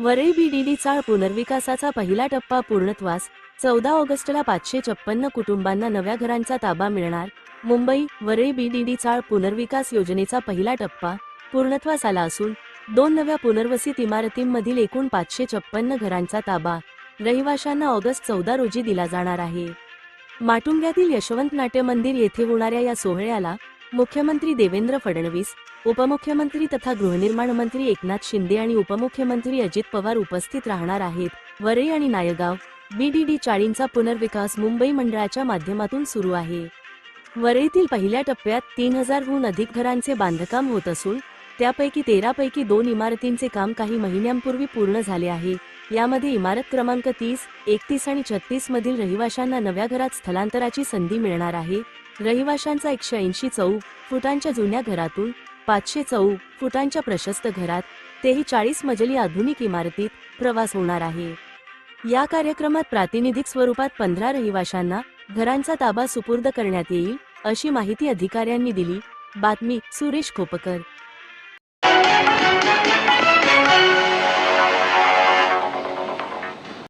Worli VDD चाळ पुनर्विकासाचा पहिला टप्पा पूर्णत्वास चौदा ऑगस्टला पाचशे छप्पन्न कुटुंबांना नव्या घरांचा ताबा मिळणार. मुंबई वरळी बीडीडी चाळ पुनर्विकास योजनेचा पहिला टप्पा पूर्णत्वास आला असून दोन नव्या पुनर्वसित इमारतींमधील एकूण पाचशे छप्पन्न घरांचा ताबा रहिवाशांना ऑगस्ट चौदा रोजी दिला जाणार आहे. माटुंग्यातील यशवंत नाट्य मंदिर येथे होणाऱ्या या सोहळ्याला मुख्यमंत्री देवेंद्र फडणवीस उपमुख्यमंत्री तथा गृहनिर्माण मंत्री एकनाथ शिंदे आणि उपमुख्यमंत्री अजित पवार उपस्थित राहणार आहेत. वरई आणि नायगाव बीडीडी चाळींचा पुनर्विकास मुंबई मंडळाच्या माध्यमातून सुरू आहे. वरईतील पहिल्या टप्प्यात तीन हजारहून अधिक घरांचे बांधकाम होत असून त्यापैकी तेरापैकी दोन इमारतींचे काम काही महिन्यांपूर्वी पूर्ण झाले आहे. यामध्ये इमारत क्रमांक तीस एकतीस आणि छत्तीस मधील रहिवाशांना नव्या घरात स्थलांतराची संधी मिळणार आहे. रहिवाशांचा एकशे ऐंशी चौ फुटांच्या जुन्या घरातून पाचशे चौ फुटांच्या प्रशस्त घरात तेही चाळीस मजली आधुनिक इमारतीत प्रवास होणार आहे. या कार्यक्रमात प्रातिनिधिक स्वरूपात पंधरा रहिवाशांना घरांचा ताबा सुपूर्द करण्यात येईल अशी माहिती अधिकाऱ्यांनी दिली. बातमी सुरेश खोपकर.